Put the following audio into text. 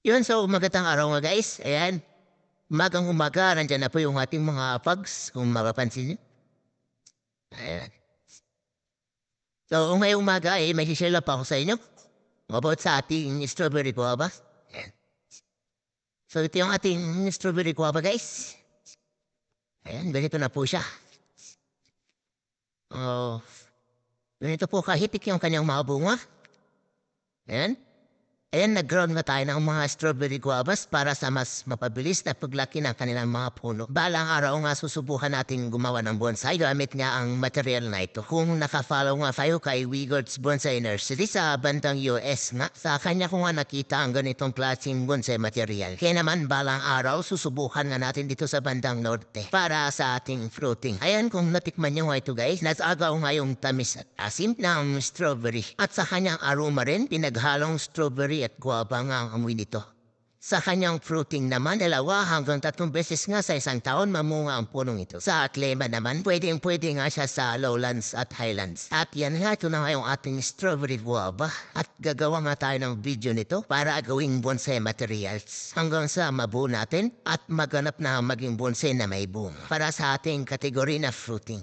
Yun, so magandang araw nga guys. Ayan. Umagang umaga, nandyan na po yung ating mga pugs, kung mapapansin nyo. Ayan. So, ngayong umaga, eh, may share lang pa ako sa inyo about sa ating strawberry guava. Ayan. So, ito yung ating strawberry guava, guys. Ayan, ganito na po siya. Oh, ganito po kahitik yung kanyang mga bunga. Ayan. Ayan, nag-ground na tayo ng mga strawberry guavas para sa mas mapabilis na paglaki ng kanilang mga puno. Balang araw nga susubukan natin gumawa ng bonsai gamit nga ang material na ito. Kung nakafollow nga tayo kay Wigord's Bonsai Nursery sa bandang US nga, sa kanya ko nga nakita ang ganitong klaseng bonsai material. Kaya naman balang araw susubukan nga natin dito sa bandang norte para sa ating fruiting. Ayan, kung natikman nyo nga ito guys, nasagaw nga yung tamis at asim ng strawberry. At sa kanyang aroma rin, pinaghalong strawberry at guava nga ang amoy nito. Sa kanyang fruiting naman, dalawa hanggang tatlong beses nga sa isang taon mamunga ang punong ito. Sa atlema naman, pwedeng pwede nga siya sa lowlands at highlands. At yan nga, ito na nga yung ating strawberry guava. At gagawa nga tayo ng video nito para gawing bonsai materials. Hanggang sa mabuo natin at maganap na maging bonsai na may bunga. Para sa ating kategory na fruiting.